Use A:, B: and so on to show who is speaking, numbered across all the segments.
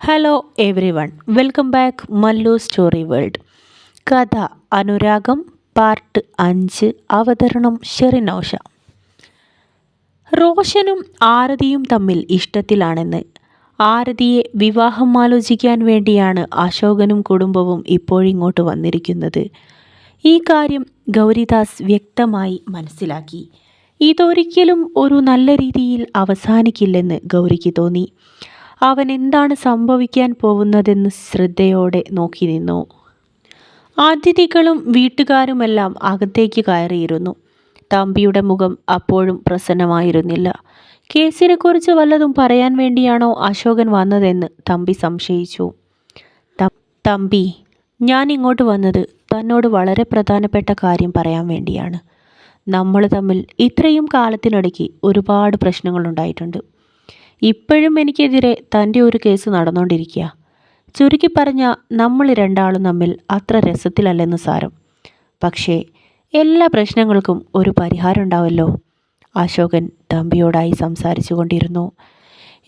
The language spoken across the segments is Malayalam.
A: Hello everyone welcome back Mallu story world കഥ അനുരാഗം പാർട്ട് അഞ്ച് അവതരണം ഷെറിനോഷ റോഷനും ആരതിയും തമ്മിൽ ഇഷ്ടത്തിലാണെന്ന്. ആരതിയെ വിവാഹം ആലോചിക്കാൻ വേണ്ടിയാണ് അശോകനും കുടുംബവും ഇപ്പോഴിങ്ങോട്ട് വന്നിരിക്കുന്നത്. ഈ കാര്യം ഗൗരിദാസ് വ്യക്തമായി മനസ്സിലാക്കി. ഇതൊരിക്കലും ഒരു നല്ല രീതിയിൽ അവസാനിക്കില്ലെന്ന് ഗൗരിക്ക് തോന്നി. അവൻ എന്താണ് സംഭവിക്കാൻ പോകുന്നതെന്ന് ശ്രദ്ധയോടെ നോക്കി നിന്നു. അതിഥികളും വീട്ടുകാരുമെല്ലാം അകത്തേക്ക് കയറിയിരുന്നു. തമ്പിയുടെ മുഖം അപ്പോഴും പ്രസന്നമായിരുന്നില്ല. കേസിനെക്കുറിച്ച് വല്ലതും പറയാൻ വേണ്ടിയാണോ അശോകൻ വന്നതെന്ന് തമ്പി സംശയിച്ചു. തമ്പി ഞാൻ ഇങ്ങോട്ട് വന്നത് തന്നോട് വളരെ പ്രധാനപ്പെട്ട കാര്യം പറയാൻ വേണ്ടിയാണ്. നമ്മൾ തമ്മിൽ ഇത്രയും കാലത്തിനിടയ്ക്ക് ഒരുപാട് പ്രശ്നങ്ങളുണ്ടായിട്ടുണ്ട്. ഇപ്പോഴും എനിക്കെതിരെ തന്റെ ഒരു കേസ് നടന്നുകൊണ്ടിരിക്കുക ചുരുക്കി പറഞ്ഞ നമ്മൾ രണ്ടാളും തമ്മിൽ അത്ര രസത്തിലല്ലെന്ന് സാരം. പക്ഷേ എല്ലാ പ്രശ്നങ്ങൾക്കും ഒരു പരിഹാരം ഉണ്ടാവല്ലോ. അശോകൻ തമ്പിയോടായി സംസാരിച്ചു കൊണ്ടിരുന്നു.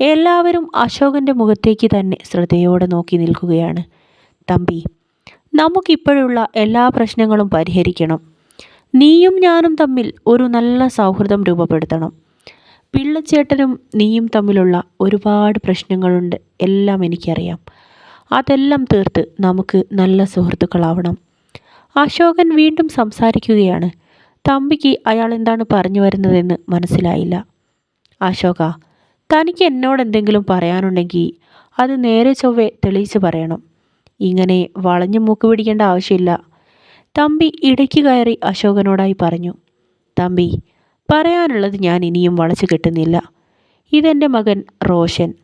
A: എല്ലാവരും അശോകന്റെ മുഖത്തേക്ക് തന്നെ ശ്രദ്ധയോടെ നോക്കി നിൽക്കുകയാണ്. തമ്പി നമുക്കിപ്പോഴുള്ള എല്ലാ പ്രശ്നങ്ങളും പരിഹരിക്കണം. നീയും ഞാനും തമ്മിൽ ഒരു നല്ല സൗഹൃദം രൂപപ്പെടുത്തണം. പിള്ളച്ചേട്ടനും നീയും തമ്മിലുള്ള ഒരുപാട് പ്രശ്നങ്ങളുണ്ട്. എല്ലാം എനിക്കറിയാം. അതെല്ലാം തീർത്ത് നമുക്ക് നല്ല സുഹൃത്തുക്കളാവണം. അശോകൻ വീണ്ടും സംസാരിക്കുകയാണ്. തമ്പിക്ക് അയാൾ എന്താണ് പറഞ്ഞു വരുന്നതെന്ന് മനസ്സിലായില്ല. അശോക തനിക്ക് എന്നോട് എന്തെങ്കിലും പറയാനുണ്ടെങ്കിൽ അത് നേരെ ചൊവ്വെ തെളിയിച്ച് പറയണം. ഇങ്ങനെ വളഞ്ഞു മൂക്ക് പിടിക്കേണ്ട ആവശ്യമില്ല. തമ്പി ഇടയ്ക്ക് കയറി അശോകനോടായി പറഞ്ഞു. തമ്പി പറയാനുള്ളത് ഞാൻ ഇനിയും വളച്ചു കെട്ടുന്നില്ല. ഇതെന്റെ മകൻ റോഷൻ.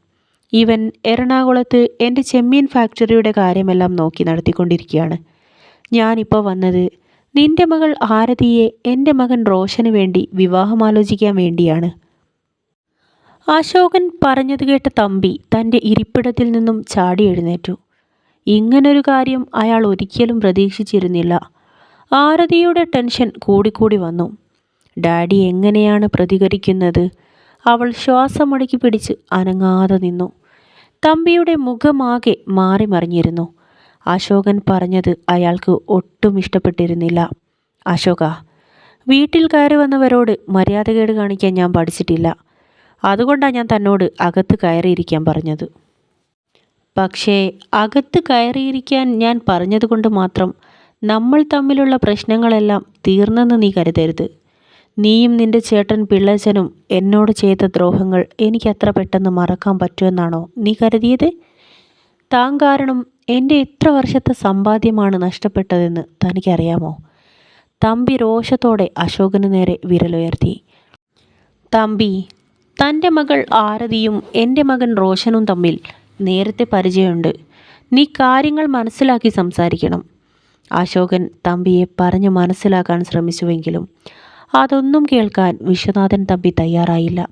A: ഇവൻ എറണാകുളത്ത് എന്റെ ചെമ്മീൻ ഫാക്ടറിയുടെ കാര്യമെല്ലാം നോക്കി നടത്തിക്കൊണ്ടിരിക്കുകയാണ്. ഞാനിപ്പോൾ വന്നത് നിന്റെ മകൾ ആരതിയെ എന്റെ മകൻ റോഷന് വേണ്ടി വിവാഹമാലോചിക്കാൻ വേണ്ടിയാണ്. അശോകൻ പറഞ്ഞത് കേട്ട തമ്പി തന്റെ ഇരിപ്പിടത്തിൽ നിന്നും ചാടി എഴുന്നേറ്റു. ഇങ്ങനൊരു കാര്യം അയാൾ ഒരിക്കലും പ്രതീക്ഷിച്ചിരുന്നില്ല. ആരതിയുടെ ടെൻഷൻ കൂടിക്കൂടി വന്നു. ഡാഡി എങ്ങനെയാണ് പ്രതികരിക്കുന്നത്? അവൾ ശ്വാസമടക്കി പിടിച്ച് അനങ്ങാതെ നിന്നു. തമ്പിയുടെ മുഖമാകെ മാറി മറിഞ്ഞിരുന്നു. അശോകൻ പറഞ്ഞത് അയാൾക്ക് ഒട്ടും ഇഷ്ടപ്പെട്ടിരുന്നില്ല. അശോക വീട്ടിൽ കയറി വന്നവരോട് മര്യാദകേട് കാണിക്കാൻ ഞാൻ പഠിച്ചിട്ടില്ല. അതുകൊണ്ടാണ് ഞാൻ തന്നോട് അകത്ത് കയറിയിരിക്കാൻ പറഞ്ഞത്. പക്ഷേ അകത്ത് കയറിയിരിക്കാൻ ഞാൻ പറഞ്ഞതുകൊണ്ട് മാത്രം നമ്മൾ തമ്മിലുള്ള പ്രശ്നങ്ങളെല്ലാം തീർന്നെന്ന് നീ കരുതരുത്. നീയും നിന്റെ ചേട്ടൻ പിള്ളച്ചനും എന്നോട് ചെയ്ത ദ്രോഹങ്ങൾ എനിക്ക് അത്ര പെട്ടെന്ന് മറക്കാൻ പറ്റുമെന്നാണോ നീ കരുതിയത്? താൻ കാരണം എന്റെ ഇത്ര വർഷത്തെ സമ്പാദ്യമാണ് നഷ്ടപ്പെട്ടതെന്ന് തനിക്കറിയാമോ? തമ്പി രോഷത്തോടെ അശോകന് നേരെ വിരലുയർത്തി. തമ്പി തന്റെ മകൾ ആരതിയും എന്റെ മകൻ റോഷനും തമ്മിൽ നേരത്തെ പരിചയമുണ്ട്. നീ കാര്യങ്ങൾ മനസ്സിലാക്കി സംസാരിക്കണം. അശോകൻ തമ്പിയെ പറഞ്ഞു മനസ്സിലാക്കാൻ ശ്രമിച്ചുവെങ്കിലും അതൊന്നും കേൾക്കാൻ വിശ്വനാഥൻ തമ്പി തയ്യാറായില്ല.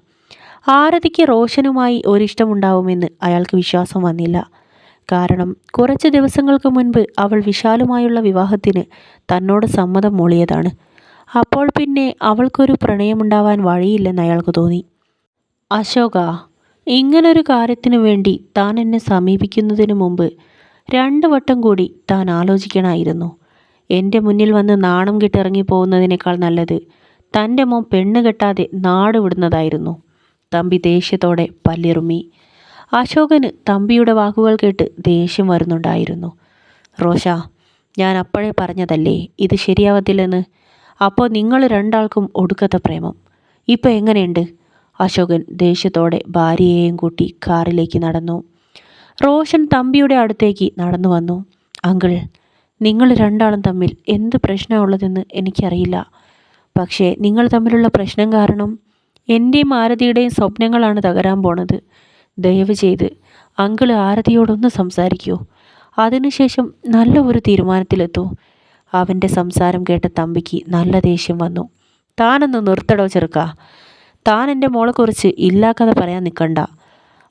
A: ആരതിക്ക് റോഷനുമായി ഒരിഷ്ടമുണ്ടാവുമെന്ന് അയാൾക്ക് വിശ്വാസം വന്നില്ല. കാരണം കുറച്ച് ദിവസങ്ങൾക്ക് മുൻപ് അവൾ വിശാലുമായുള്ള വിവാഹത്തിന് തന്നോട് സമ്മതം മൂളിയതാണ്. അപ്പോൾ പിന്നെ അവൾക്കൊരു പ്രണയമുണ്ടാവാൻ വഴിയില്ലെന്ന് അയാൾക്ക് തോന്നി. അശോക ഇങ്ങനൊരു കാര്യത്തിനു വേണ്ടി താൻ എന്നെ സമീപിക്കുന്നതിന് മുമ്പ് രണ്ട് വട്ടം കൂടി താൻ ആലോചിക്കണമായിരുന്നു എന്റെ മുന്നിൽ വന്ന് നാണം കിട്ടിറങ്ങി പോകുന്നതിനേക്കാൾ നല്ലത് തന്റെ മോൻ പെണ്ണ് കെട്ടാതെ നാട് വിടുന്നതായിരുന്നു. തമ്പി ദേഷ്യത്തോടെ പല്ലിറുമി. അശോകന് തമ്പിയുടെ വാക്കുകൾ കേട്ട് ദേഷ്യം വരുന്നുണ്ടായിരുന്നു. റോഷ ഞാൻ അപ്പോഴേ പറഞ്ഞതല്ലേ ഇത് ശരിയാവത്തില്ലെന്ന്? അപ്പോൾ നിങ്ങൾ രണ്ടാൾക്കും ഒടുക്കത്തെ പ്രേമം. ഇപ്പോൾ എങ്ങനെയുണ്ട്? അശോകൻ ദേഷ്യത്തോടെ ഭാര്യയെയും കൂട്ടി കാറിലേക്ക് നടന്നു. റോഷൻ തമ്പിയുടെ അടുത്തേക്ക് നടന്നു വന്നു. അങ്കിൾ നിങ്ങൾ രണ്ടാളും തമ്മിൽ എന്ത് പ്രശ്നമുള്ളതെന്ന് എനിക്കറിയില്ല. പക്ഷേ നിങ്ങൾ തമ്മിലുള്ള പ്രശ്നം കാരണം എന്റെയും ആരതിയുടെയും സ്വപ്നങ്ങളാണ് തകരാൻ പോണത്. ദയവ് ചെയ്ത് അങ്കിൾ ആരതിയോടൊന്ന് സംസാരിക്കൂ. അതിനുശേഷം നല്ല ഒരു തീരുമാനത്തിലെത്തൂ. അവന്റെ സംസാരം കേട്ട തമ്പിക്ക് നല്ല ദേഷ്യം വന്നു. താനൊന്ന് നിർത്തടോ ചെറുക്ക. താൻ എന്റെ മോളെക്കുറിച്ച് ഇല്ലാക്കഥ പറയാൻ നിൽക്കണ്ട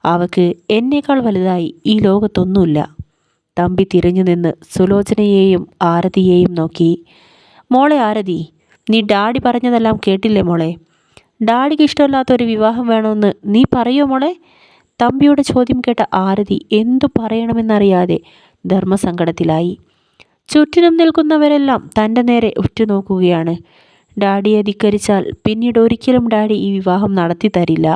A: അവക്ക് എന്നേക്കാൾ വലുതായി ഈ ലോകത്തൊന്നുമില്ല. തമ്പി തിരിഞ്ഞു നിന്ന് സുലോചനയെയും ആരതിയെയും നോക്കി. മോളെ ആരതി നീ ഡാഡി പറഞ്ഞതെല്ലാം കേട്ടില്ലേ മോളെ? ഡാഡിക്ക് ഇഷ്ടമില്ലാത്ത ഒരു വിവാഹം വേണമെന്ന് നീ പറയോ മോളെ? തമ്പിയുടെ ചോദ്യം കേട്ട ആരതി എന്തു പറയണമെന്നറിയാതെ ധർമ്മസങ്കടത്തിലായി. ചുറ്റിനും നിൽക്കുന്നവരെല്ലാം തന്റെ നേരെ ഉറ്റുനോക്കുകയാണ്. ഡാഡിയെ ധിക്കരിച്ചാൽ പിന്നീട് ഒരിക്കലും ഡാഡി ഈ വിവാഹം നടത്തി തരില്ല.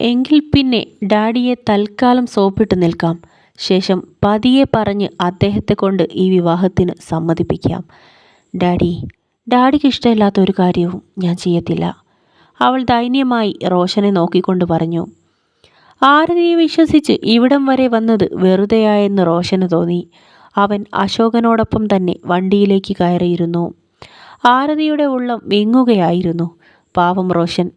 A: എങ്കിൽ പിന്നെ ഡാഡിയെ തൽക്കാലം സോപ്പിട്ട് നിൽക്കാം. ശേഷം പതിയെ പറഞ്ഞ് അദ്ദേഹത്തെ കൊണ്ട് ഈ വിവാഹത്തിന് സമ്മതിപ്പിക്കാം. ഡാഡി ഡാഡിക്ക് ഇഷ്ടമില്ലാത്ത ഒരു കാര്യവും ഞാൻ ചെയ്യത്തില്ല. അവൾ ദൈന്യമായി റോഷനെ നോക്കിക്കൊണ്ട് പറഞ്ഞു ആരതിയെ വിശ്വസിച്ച് ഇവിടം വരെ വന്നത് വെറുതെയായെന്ന് റോഷന് തോന്നി. അവൻ അശോകനോടൊപ്പം തന്നെ വണ്ടിയിലേക്ക് കയറിയിരുന്നു. ആരതിയുടെ ഉള്ളം വിങ്ങുകയായിരുന്നു. പാവം റോഷൻ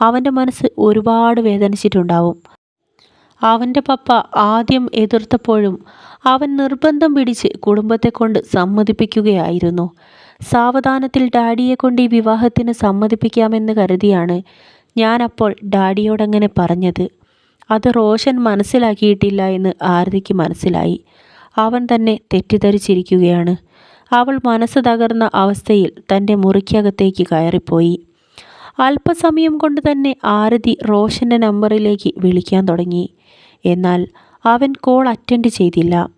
A: അവന്റെ മനസ്സ് ഒരുപാട് വേദനിച്ചിട്ടുണ്ടാവും. അവന്റെ പപ്പ ആദ്യം എതിർത്തപ്പോഴും അവൻ നിർബന്ധം പിടിച്ച് കുടുംബത്തെ കൊണ്ട് സമ്മതിപ്പിക്കുകയായിരുന്നു. സാവധാനത്തിൽ ഡാഡിയെ കൊണ്ട് ഈ വിവാഹത്തിന് സമ്മതിപ്പിക്കാമെന്ന് കരുതിയാണ് ഞാനപ്പോൾ ഡാഡിയോടങ്ങനെ പറഞ്ഞത്. അത് റോഷൻ മനസ്സിലാക്കിയിട്ടില്ല എന്ന് ആരതിക്ക് മനസ്സിലായി. അവൻ തന്നെ തെറ്റിദ്ധരിച്ചിരിക്കുകയാണ്. അവൾ മനസ്സ് തകർന്ന അവസ്ഥയിൽ തന്റെ മുറിക്കകത്തേക്ക് കയറിപ്പോയി. അല്പസമയം കൊണ്ട് തന്നെ ആരതി റോഷന്റെ നമ്പറിലേക്ക് വിളിക്കാൻ തുടങ്ങി. എന്നാൽ അവൻ കോൾ അറ്റൻഡ് ചെയ്തില്ല.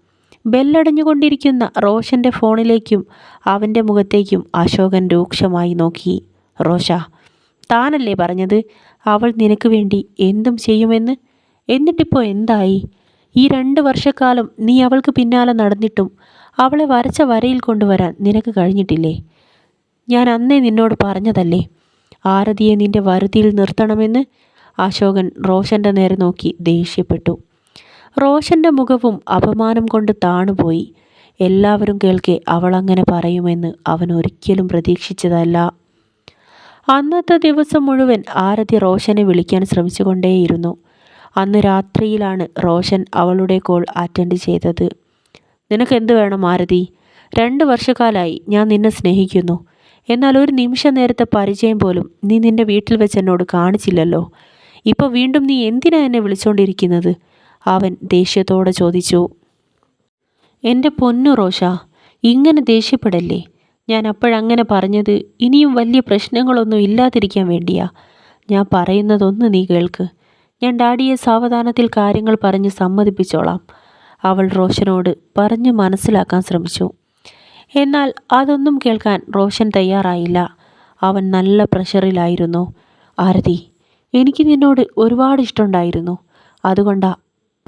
A: ബെല്ലടഞ്ഞുകൊണ്ടിരിക്കുന്ന റോഷന്റെ ഫോണിലേക്കും അവന്റെ മുഖത്തേക്കും അശോകൻ രൂക്ഷമായി നോക്കി. റോഷ താനല്ലേ പറഞ്ഞത്? അവൾ നിനക്ക് വേണ്ടി എന്തും ചെയ്യുമെന്ന്? എന്നിട്ടിപ്പോൾ എന്തായി? ഈ രണ്ട് വർഷക്കാലം നീ അവൾക്ക് പിന്നാലെ നടന്നിട്ടും അവളെ വരച്ച വരയിൽ കൊണ്ടുവരാൻ നിനക്ക് കഴിഞ്ഞിട്ടില്ലേ? ഞാൻ അന്നേ നിന്നോട് പറഞ്ഞതല്ലേ ആരതിയെ നിന്റെ വരുതിയിൽ നിർത്തണമെന്ന്? അശോകൻ റോഷന്റെ നേരെ നോക്കി ദേഷ്യപ്പെട്ടു. റോഷന്റെ മുഖവും അപമാനം കൊണ്ട് താണുപോയി. എല്ലാവരും കേൾക്കെ അവൾ അങ്ങനെ പറയുമെന്ന് അവൻ ഒരിക്കലും പ്രതീക്ഷിച്ചതല്ല. അന്നത്തെ ദിവസം മുഴുവൻ ആരതി റോഷനെ വിളിക്കാൻ ശ്രമിച്ചുകൊണ്ടേയിരുന്നു. അന്ന് രാത്രിയിലാണ് റോഷൻ അവളുടെ കോൾ അറ്റൻഡ് ചെയ്തത്. നിനക്കെന്ത് വേണം ആരതി? രണ്ട് വർഷക്കാലായി ഞാൻ നിന്നെ സ്നേഹിക്കുന്നു. എന്നാൽ ഒരു നിമിഷ നേരത്തെ പരിചയം പോലും നീ നിന്റെ വീട്ടിൽ വെച്ച് എന്നോട് കാണിച്ചില്ലല്ലോ. ഇപ്പോൾ വീണ്ടും നീ എന്തിനാ എന്നെ വിളിച്ചുകൊണ്ടിരിക്കുന്നത് അവൻ ദേഷ്യത്തോടെ ചോദിച്ചു എന്റെ പൊന്നു റോഷ ഇങ്ങനെ ദേഷ്യപ്പെടല്ലേ? ഞാൻ അപ്പോഴങ്ങനെ പറഞ്ഞത് ഇനിയും വലിയ പ്രശ്നങ്ങളൊന്നും ഇല്ലാതിരിക്കാൻ വേണ്ടിയാ. ഞാൻ പറയുന്നതൊന്ന് നീ കേൾക്ക്. ഞാൻ ഡാഡിയെ സാവധാനത്തിൽ കാര്യങ്ങൾ പറഞ്ഞ് സമ്മതിപ്പിച്ചോളാം. അവൾ റോഷനോട് പറഞ്ഞ് മനസ്സിലാക്കാൻ ശ്രമിച്ചു. എന്നാൽ അതൊന്നും കേൾക്കാൻ റോഷൻ തയ്യാറായില്ല. അവൻ നല്ല പ്രഷറിലായിരുന്നു. ആരതി എനിക്ക് നിന്നോട് ഒരുപാട് ഇഷ്ടമുണ്ടായിരുന്നു. അതുകൊണ്ടാ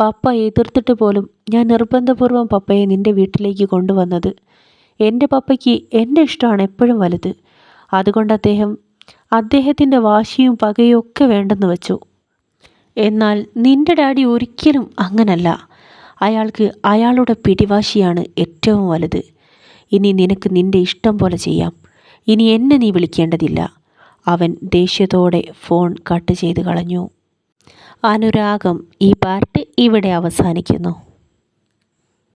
A: പപ്പ എതിർത്തിട്ട് പോലും ഞാൻ നിർബന്ധപൂർവം പപ്പയെ നിന്റെ വീട്ടിലേക്ക് കൊണ്ടുവന്നത്. എന്റെ പപ്പയ്ക്ക് എന്റെ ഇഷ്ടമാണ് എപ്പോഴും വലുത്. അതുകൊണ്ട് അദ്ദേഹം അദ്ദേഹത്തിന്റെ വാശിയും പകയും ഒക്കെ വേണ്ടെന്ന് വെച്ചു. എന്നാൽ നിന്റെ ഡാഡി ഒരിക്കലും അങ്ങനല്ല. അയാൾക്ക് അയാളുടെ പിടിവാശിയാണ് ഏറ്റവും വലുത്. ഇനി നിനക്ക് നിന്റെ ഇഷ്ടം പോലെ ചെയ്യാം. ഇനി എന്നെ നീ വിളിക്കേണ്ടതില്ല. അവൻ ദേഷ്യത്തോടെ ഫോൺ കട്ട് ചെയ്ത് കളഞ്ഞു. അനുരാഗം ഈ പാർട്ട് ഇവിടെ അവസാനിക്കുന്നു.